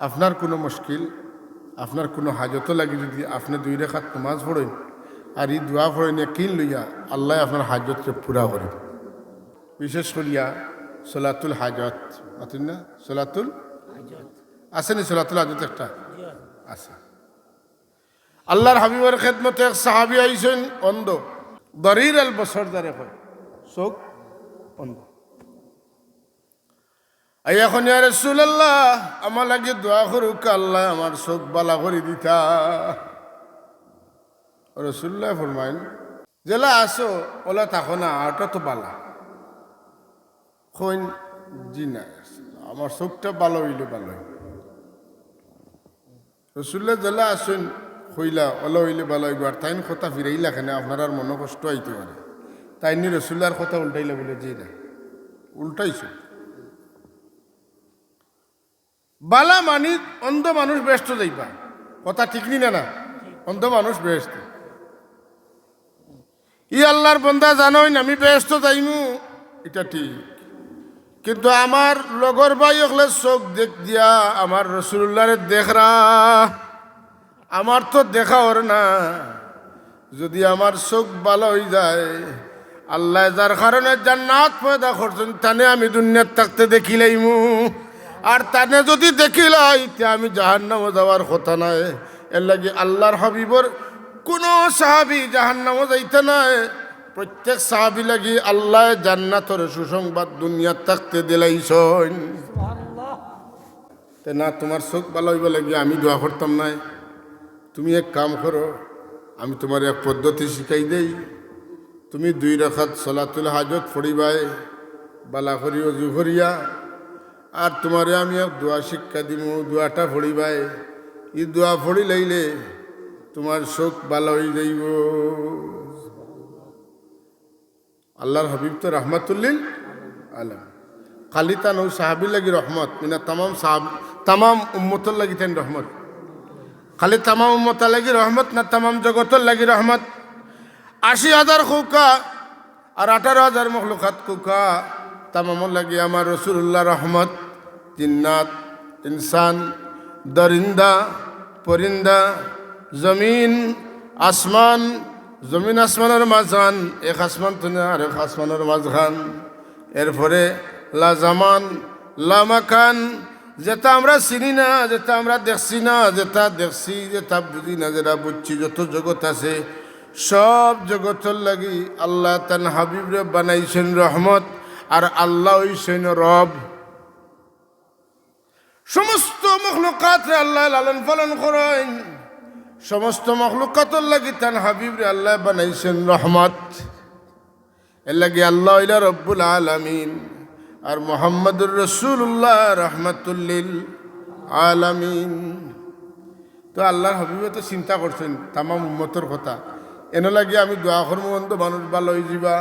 আপনার কোনো মুশকিল, আপনার কোনো হাজত লাগি যদি আপনি দুই রেখাত নমাজ পড়েন, আর এই দোয়া পড়েন কিন লইয়া আল্লাহ আপনার হাজতকে পুরা করে। বিশেষ করিয়া সোলাতুল হাজত আতুন না? সোলাতুল আছে নি সোলাতুল হাজত একটা? আছে। আল্লাহর হাবিবের খেদমতে এক সাহাবি আইসেন অন্ধ। দরির আল বছর দ্বারে হয়। চোখ অন্ধ। এখন ইয়া রাসূলুল্লাহ, আমার লাগে দোয়া করুক আল্লাহ, আমার চোখ বালা করে দিতা। রসুল্লাহ ফরমাইন, জেলা আসো, ওলা থাকো না আটা তো বালা। কইন জি না আমার চোখটা ভালো হইলে ভালো রসুল্লাহ জেলা আসুন হইলা ওলা হইলে ভালো হইব, আর তাইন কথা ফিরাইলা কেন আপনার আর মনে কষ্ট আইতে পারে। তাইনি রসুল্লার কথা উল্টাইলা বলে জি না, উল্টাইছো। বালা মানি অন্ধ মানুষ ব্যস্ত যাইবা। কথা ঠিক নি না অন্ধ মানুষ ব্যস্ত। ই আল্লাহর বন্দা জানোই আমি ব্যস্ত যাইমু। এটা ঠিক। কিন্তু আমার লগর ভাই হলে চোখ দেখ দিয়া আমার রসুল্লাহরে দেখরা। আমার তো দেখা ওর না। যদি আমার চোখ ভালো হয়ে যায়, আল্লাহ যার কারণে জান্নাত পয়দা করছেন, তানে আমি দুনিয়ার থাকতে দেখিলাইমু আর তানে যদি দেখিলাই, তে আমি জাহান্নামে যাওয়ার কথা নাই। এর লাগে আল্লাহর হাবিবর কোনো সাহাবি জাহান্নামে যাইতে নাই। প্রত্যেক সাহাবি লাগি আল্লাহ জান্নাতর সুসংবাদ দুনিয়ার থাকতে দিলাইছন। তে না, তোমার চোখ ভালো হইব লাগে, আমি দোয়া করতাম নাই। তুমি এক কাম করো, আমি তোমার এক পদ্ধতি শিখাই দেই। তুমি দুই রাখাত সলাতুল হাজত ফড়িবাই বালা করি অজু করিয়া আর তোমারে আমি দোয়া শিক্ষা দিব দোয়াটা ফড়িবাই। ই দোয়া ফড়ি লাইলে তোমার চোখ ভালো হয়ে যাইব। আল্লাহর হাবিব তো রহমাতুল্লিল আলম খালি তা নৌ সাহাবি লাগি রহমত। মিনা তামাম সাহাব, তামাম উম্মতর লাগি তেন রহমত। খালি তামাম উম্মত লাগি রহমত না তামাম জগতর লাগি রহমত? আশি হাজার কুকা আর আঠারো হাজার মখলুকাত কুকা তামামর লাগি আমার রসুল্লাহ রহমত। জিন্নাত ইনসান, দরিন্দা, পরিন্দা, জমিন, আসমান, জমিন আসমানের মাঝখান, এক আসমান তুনে আর এক আসমানের মাঝখান। এরপরে লা জামান লা মাকান যেটা আমরা চিনি না, যেটা আমরা দেখছি না, যেটা দেখছি, যেটা বুঝি না, যেটা বুঝছি, যত জগৎ আছে, সব জগতের লাগি আল্লাহ তান হাবিবরে বানাইছেন রহমত। আর আল্লাহ হইছেন রব। সমস্ত মখলুকাতরে আল্লাহ লালন পালন করেন। সমস্ত মখলুকাতর লাগি তান হাবিবরে আল্লাহ বানাইছেন রহমত। এর লাগি আল্লাহ ইলা রব্বুল আলামিন। আর মোহাম্মদুর রসুল্লাহ রহমতুল্লিল আলামিন। তো আল্লাহর হাবিবে তো চিন্তা করছেন, তামাম উম্মতর কথা। এনে লাগে আমি দোয়া অন্ত মানুষ ভালো হয়ে যাবা।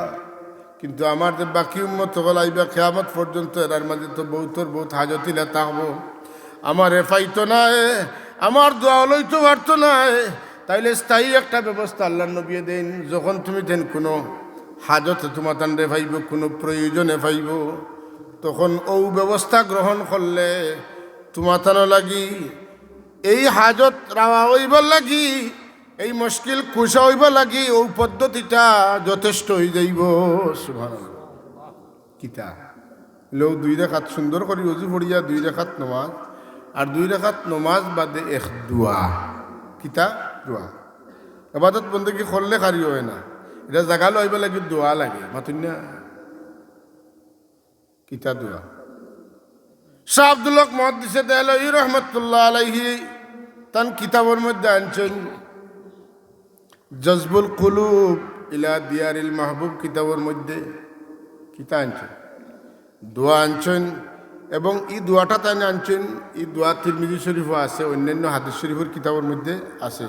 কিন্তু আমার যে বাকি উম্মত হল আইবা খেয়ামত পর্যন্ত এরার মাঝে তো বহুতর বহুত হাজতিলে থাকব আমার এফাই তো নাই, আমার দোয়া লইতে পারতো নাই। তাইলে স্থায়ী একটা ব্যবস্থা আল্লাহ নবিয়ে দেন, যখন তুমি দেন কোনো হাজতে তোমার তান্ডে পাইব কোনো প্রয়োজনে পাইব তখন ও ব্যবস্থা গ্রহণ করলে তোমার তানো লাগি, এই হাজত রাওয়া হইব লাগি এই মুশকিল কুশা হইব লাগি ও পদ্ধতিটা যথেষ্ট হয়ে যাইব কিতা? লোক দুই রেখাত সুন্দর করি, অজু পড়িয়া দুই রেখাত নমাজ, আর দুই রেখাত নমাজ বাদে এক দোয়া। কিতা? দোয়া। এবাদত বন্ধু কি করলে খারি হয় না। এটা জাগা লইব লাগে, দোয়া লাগে মাতুন কিতা দোয়া? শাহ আব্দুল্লাহ মহাদিসে দেয়ালই রহমতুল্লাহ আলাইহি, তান কিতাবের মধ্যে আনছেন। জজবুল কুলুব ইলা দিয়ারিল মাহবুব কিতাবর মধ্যে কিতা আনছেন? দোয়া আনছেন এবং ই দোয়াটা তাই আনছেন ই দোয়া তিরমিজি শরীফও আছে, অন্যান্য হাদিস শরীফের কিতাবের মধ্যে আছে।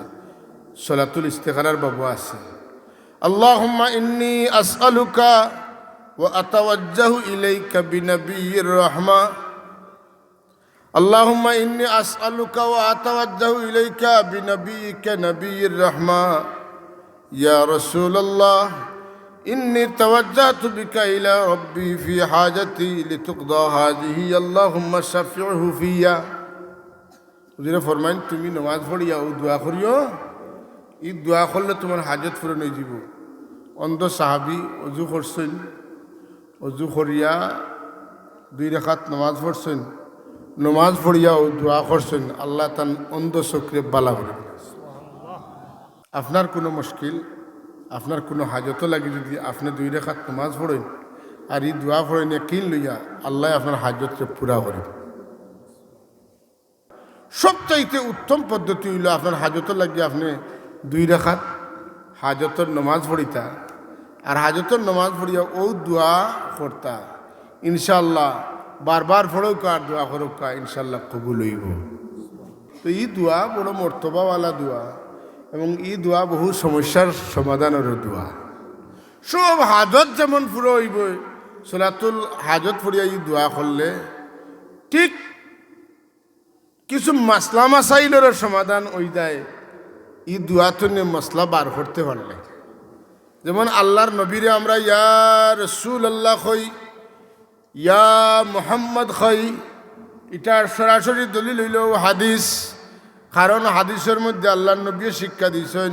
সলাতুল ইস্তেকারার বাবু আছে। আল্লাহুম্মা ইন্নি আসআলুকা ওয়া আতাওয়াজ্জাহু ইলাইকা বিনাবিয়ির রহমা। আল্লাহুম্মা ইন্নি আসআলুকা ওয়া আতাওয়াজ্জাহু ইলাইকা বিনাবিয়িকা নবিয়ির রাহমা। يا رسول الله إني توجهت بك إلى ربي في حاجتي لتقضى هذه اللهم شفعه فيا হুজুরে ফরমাইন তুমি নমাজ পড়িয়া ও দোয়া করিও ই দোয়া করলে তোমার হাজত পূরণ হয়ে যাব অন্ধ সাহাবি অজু করছেন অজু করিয়া দুই রেখাত নমাজ পড়ছেন নমাজ পড়িয়া ও দোয়া করছেন আল্লাহ তান অন্ধ চক্রে বালা করে দিলেন। আপনার কোনো মুশকিল, আপনার কোনো হাজতও লাগে যদি আপনি দুই রেখাত নমাজ পড়েন আর এই দোয়া পড়েন কিন লইয়া আল্লাহ আপনার হাজতকে পুরা করে সবচাইতে উত্তম পদ্ধতি হইল আপনার হাজতর লাগিয়ে আপনি দুই রেখাত হাজতর নমাজ পড়িতা আর হাজতর নমাজ পড়িয়া ও দোয়া করতা। ইনশাল্লাহ বারবার পড়ুক আর দোয়া করুক ইনশাল্লাহ কবুল হইব। তো এই দোয়া বড় মর্তবাওয়ালা দোয়া। এবং এই দোয়া বহু সমস্যার সমাধানের দোয়া। সব হাজত যেমন পুরো হইব সোলাতুল হাজত ফুরিয়া এই দোয়া করলে ঠিক কিছু মাসলা মাসাইলের সমাধান ওই দেয়। ই দোয়াতে মশলা বার করতে পারলে। যেমন আল্লাহর নবীরে আমরা, ইয়া রসুল আল্লাহ খই, ইয়া মোহাম্মদ খই। এটার সরাসরি দলিল হইল হাদিস। কারণ হাদিসের মধ্যে আল্লাহ নবী শিক্ষা দিয়েছেন,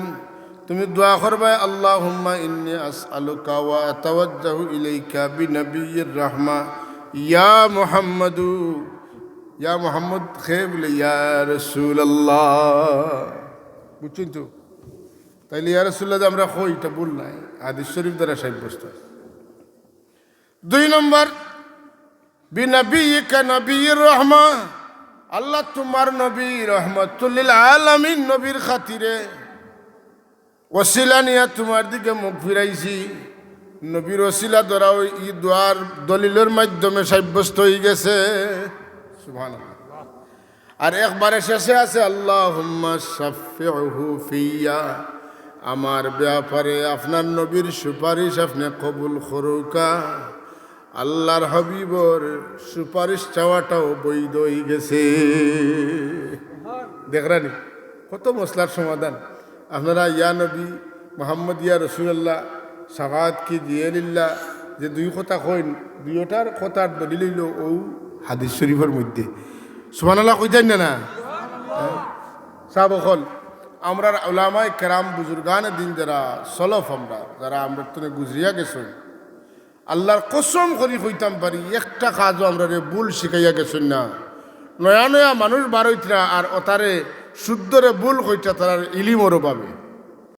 তুমি দোয়া করবে আল্লাহ হুম্মা ইন্নি আস আলুকা ওয়া তাওয়াজ্জাহু ইলাইকা বিনবিয়ির রাহমা। ইয়া মুহাম্মাদু মোহাম্মদ খে বলে ইয়া বুঝছেন তো? তাইলে ইয়া আমরা কই, এটা ভুল নাই। আদিস শরীফ দ্বারা সাব্যস্ত। দুই নম্বর বিনবিয়িকা নবীর রহমা। আল্লাহ তোমার নবী রহমতুল্লিল আলামিন নবীর খাতিরে ওসিলা নিয়া তোমার দিকে মুখ ফিরাইছি। নবীর ওসিলা দ্বারা ওই ই দোয়ার দলিলের মাধ্যমে সাব্যস্ত হয়ে গেছে। সুবহানাল্লাহ। আর একবারে শেষে আছে আল্লাহ আমার ব্যাপারে আপনার নবীর সুপারিশ আপনি কবুল করুকা। আল্লাহর হবিবর সুপারিশ চাওয়াটাও বৈধ হয়ে গেছে। দেখরানি, কত মশলার সমাধান। আপনারা ইয়া নবী মোহাম্মদ ইয়া রসুল্লাহ সাবাদ কি জিয়ালিল্লাহ যে দুই কথা কইন, দুইটার কথার দলিল হইল ও হাদিস শরীফের মধ্যে। সুবহানাল্লাহ কইতেন না না? সাব হল আমরা ওলামায় কেরাম, বুজুর্গান দিন যারা সলফ আমরা, যারা আমরা তুমি গুজরিয়া গেছেন। আল্লাহর কসম করি হইতাম পারি, একটা কাজও আমরা রে ভুল শিখাইয়া গেছেন না। নয়া নয়া মানুষ বারইতরা আর অতারে শুদ্ধরে ভুল হইতা তার ইলিমরও পাবে।